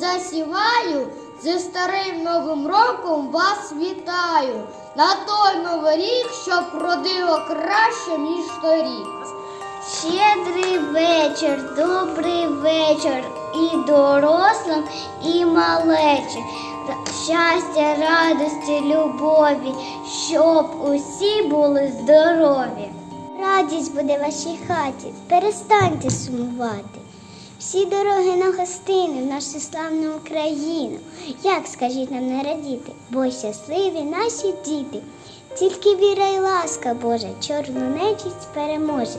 засіваю, зі старим новим роком вас вітаю. На той новий рік, щоб родило краще, ніж торік. Щедрий вечір, добрий вечір і дорослим, і малечі. Щастя, радості, любові, щоб усі були здорові. Радість буде в вашій хаті, перестаньте сумувати. Всі дороги на гостини в нашу славну Україну. Як скажіть нам не радіти, бо щасливі наші діти. Тільки віра й ласка Божа, чорну нечисть переможе.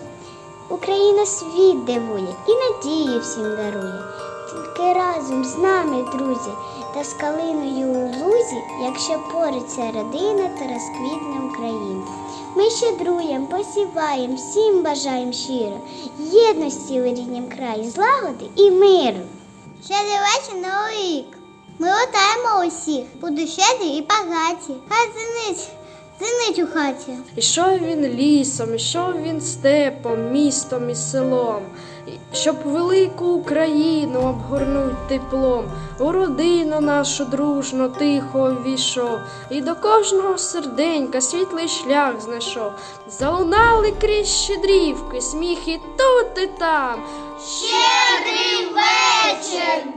Україна світ дивує і надії всім дарує. Тільки разом з нами, друзі, та з калиною у лузі, якщо пориться родина, то розквітне Україна. Ми щедруємо, посіваємо, всім бажаєм щиро, єдності у ріднім краї, злагоди і миру. Щедрівечі новий рік. Ми вітаємо усіх, буду щедрі і багаті. Хай зинить, зинить у хаті. Ішов він лісом, ішов він степом, містом і селом, щоб велику Україну обгорнуть теплом, у родину нашу дружно тихо ввійшов, і до кожного серденька світлий шлях знайшов. Залунали крізь щедрівки, сміх і тут, і там. Щедрий вечір,